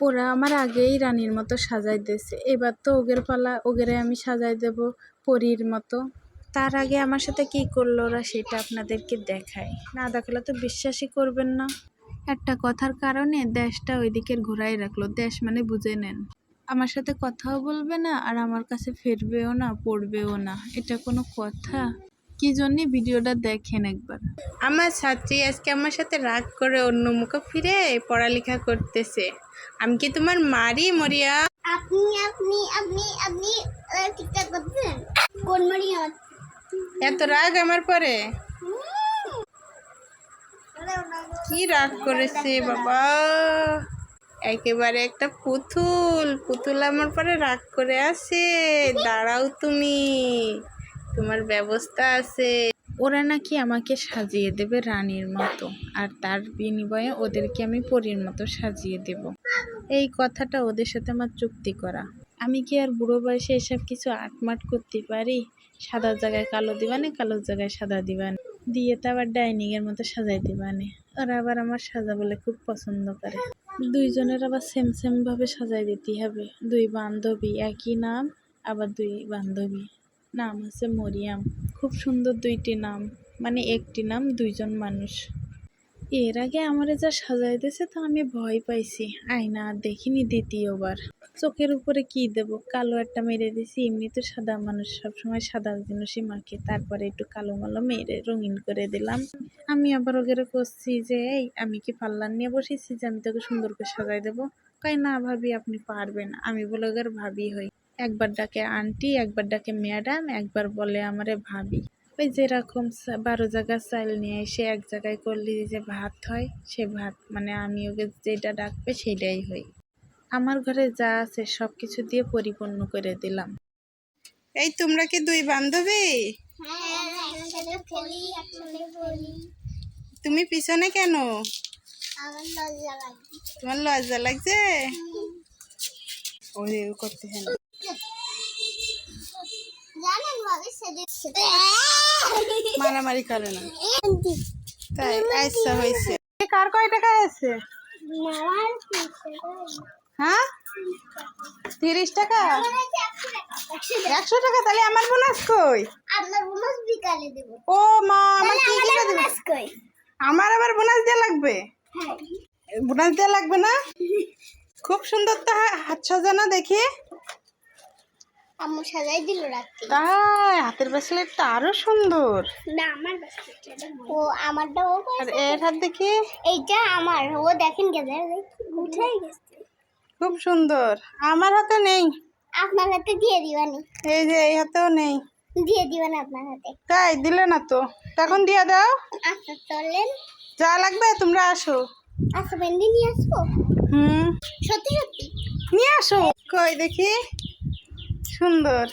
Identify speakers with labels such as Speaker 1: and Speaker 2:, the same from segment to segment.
Speaker 1: ওরা আমার আগেই রানীর মতো সাজাই দিয়েছে এবার তো ওগের পালা, ওগেরে আমি সাজাই দেব পরীর মতো। তার আগে আমার সাথে কি করল ওরা সেটা আপনাদেরকে দেখায় না দেখালে তো বিশ্বাসই করবেন না। একটা কথার কারণে দেশটা ওইদিকের ঘোরাই রাখল। দেশ মানে বুঝে নেন। আমার সাথে কথাও বলবে না আর আমার কাছে ফিরবেও না, পড়বেও না। এটা কোনো কথা? কি জন্যে ভিডিওটা দেখেন একবার? আমার ছাত্রী আজকে আমার সাথে রাগ করে অন্য মুখে ফিরে পড়ালেখা করতেছে। আমি কি তোমার মারি মরিয়া?
Speaker 2: আপনি আপনি আপনি আপনি ঠিকঠাক করছেন? কোন মারি আমার
Speaker 1: এত রাগ আমার পরে? কি রাগ করেছে বাবা? একেবারে একটা পুতুল পুতুল আমার পরে রাগ করে আছে। দাঁড়াও তুমি। তোমার ব্যবস্থা আছে। ওরা নাকি আমাকে সাজিয়ে দেবে রানীর মতো, আর তার বিনিময়ে ওদেরকে আমি পরীর মতো সাজিয়ে দেব। এই কথাটা ওদের সাথে আমার চুক্তি করা। আমি কি আর বুড়ো বয়সে এসব কিছু আটমাট করতে পারি? সাদা জায়গায় কালো দিবানে কালোর জায়গায় সাদা দিবানে। দিয়ে তো আবার ডাইনিং এর মতো সাজাই দিবানে। ওরা আবার আমার সাজা বলে খুব পছন্দ করে। দুইজনের আবার সেম সেম ভাবে সাজাই দিতে হবে। দুই বান্ধবী একই নাম, আবার দুই বান্ধবী। নাম হচ্ছে মরিয়াম। খুব সুন্দর দুইটি নাম। মানে একটি নাম, দুইজন মানুষ। এর আগে আমারে যা সাজাই দিয়েছে তা আমি ভয় পাইছি। আয়না আর দেখিনি দ্বিতীয়বার। চোখের উপরে কি দেব? কালো একটা মেরে দিছি এমনি তো সাদা মানুষ সবসময় সাদা জিনিসই মাখে। তারপরে একটু কালো মালো মেরে রঙিন করে দিলাম। আমি আবার ওগেরে করছি যে, এই, আমি কি পার্লার নিয়ে বসেছি যে আমি তোকে সুন্দর করে সাজাই দেবো? কই না ভাবি, আপনি পারবেন। আমি বলে, ওগের ভাবি হই। একবার ডাকে আন্টি একবার ডাকে ম্যাডাম একবার বলে আমারে ভাবি। ওই যেরকম বারো জায়গার চাল নিয়ে এসে এক জায়গায় করলে যে ভাত হয় সে ভাত মানে আমি ওকে যেটা ডাকবে সেটাই হই আমার ঘরে যা আছে সব কিছু দিয়ে পরিপূর্ণ করে দিলাম। এই তোমরা কি দুই বান্ধবী?
Speaker 2: হ্যাঁ
Speaker 1: তুমি পিছনে কেন?
Speaker 2: লজ্জা
Speaker 1: তোমার লজ্জা লাগছে। ওই
Speaker 2: করতে সেদিন
Speaker 1: মারামারি করে না। তাই আচ্ছা হয়েছে। কার কয় টাকা আছে? হ্যাঁ? তিরিশ টাকা?
Speaker 2: একশো
Speaker 1: টাকা? তাহলে আমার বোনাস কই? ও মা, আমার কি কি দেবে? আমার আবার বোনাস দেওয়া লাগবে? বোনাস দেওয়া লাগবে না? খুব সুন্দর তো হাত সাজানো দেখি।
Speaker 2: আম্মু সাজাই দিল রাত্রি।
Speaker 1: তাই হাতের ব্রেসলেটটা আরও সুন্দর।
Speaker 2: না আমার বাস্কেটটা ও আমারটা ও?
Speaker 1: আর এর হাত দেখি।
Speaker 2: এইটা আমার ও দেখেন গেছে উঠে গেছে।
Speaker 1: খুব সুন্দর। আমার হাতে নেই।
Speaker 2: আপনার হাতে দিয়ে দিবানি
Speaker 1: এই যে এই হাতেও নেই।
Speaker 2: দিয়ে দিবেন আপনার হাতে।
Speaker 1: তাই দিলে না তো। তখন দিয়ে দাও।
Speaker 2: আচ্ছা চলেন।
Speaker 1: যা লাগবে তোমরা আসো।
Speaker 2: আচ্ছা বেন্দি নিয়ে আসব?
Speaker 1: হুম।
Speaker 2: সত্যি সত্যি?
Speaker 1: নিয়ে আসো। কই দেখি। সুন্দর।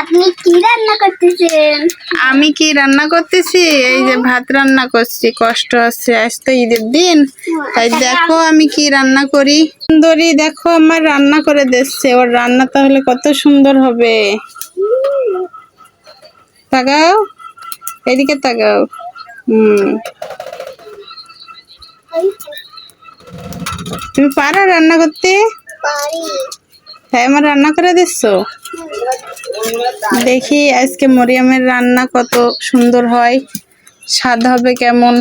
Speaker 2: আপনি কি রান্না করতেছেন?
Speaker 1: আমি কি রান্না করতেছি? এই যে ভাত রান্না করছি কষ্ট আছে আজ তো ঈদের দিন। তাই দেখো আমি কি রান্না করি। সুন্দরী দেখো আমার রান্না করে দিচ্ছে ওর রান্না তাহলে কত সুন্দর হবে। তাকাও এদিকে তাকাও। হুম। তুমি পারো রান্না করতে?
Speaker 2: পারি।
Speaker 1: হ্যাঁ আমার রান্না করে দিচ্ছ দেখি আজকে মরিয়ামের রান্না কত সুন্দর হয় স্বাদ হবে কেমন?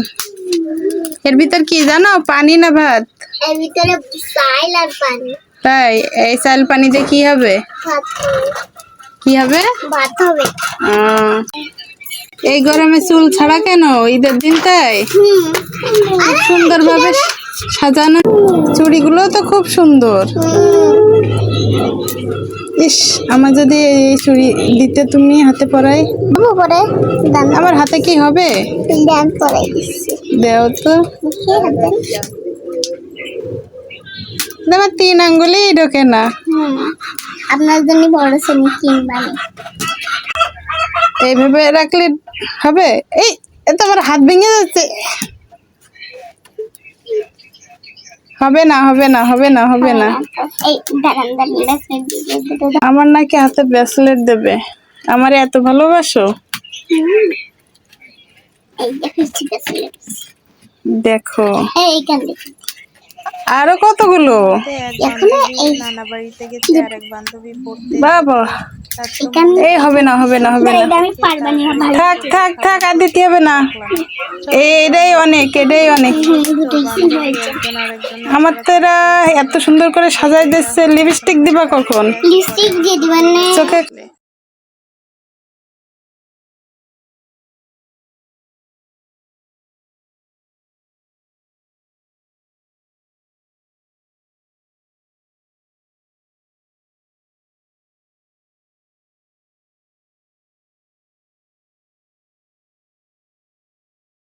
Speaker 1: এর ভিতর কি জানো পানি না ভাত?
Speaker 2: এর ভিতরে সাইল আর পানি।
Speaker 1: তাই এই চাল পানি দিয়ে কি হবে? কি হবে?
Speaker 2: ভাত হবে।
Speaker 1: এই গরমে চুল ছাড়া কেন? ঈদের দিন তাই? খুব সুন্দর ভাবে সাজানো চুড়িগুলো তো খুব সুন্দর। ইস আমার যদি এই চুড়ি দিতে তুমি হাতে পরাই?
Speaker 2: পরে দাম।
Speaker 1: আমার হাতে কি হবে?
Speaker 2: ব্যাগ পরে
Speaker 1: দেও তো। আমার তিন আঙ্গুলি ঢোকে না।
Speaker 2: আপনার জন্য বড় শ্রেণি কিনবানি।
Speaker 1: এইভাবে রাখলে হবে? এই এ তো আমার হাত ভেঙে যাচ্ছে। হবে না হবে না হবে না হবে না। আমার নাকি হাতে ব্রেসলেট দেবে। আমার এত ভালোবাসো? দেখো
Speaker 2: এইখান দেখুন
Speaker 1: আরও কতগুলো?
Speaker 2: এখনও এই
Speaker 1: বাবা
Speaker 2: এটা আমি
Speaker 1: এই হবে না হবে না হবে না থাক থাক থাক আর দিতে হবে না। এই এটাই অনেক এটাই অনেক। আমার তোরা এত সুন্দর করে সাজাই দিচ্ছে লিপস্টিক দিবা কখন?
Speaker 2: লিপস্টিক দিয়ে দিবেন
Speaker 1: চোখে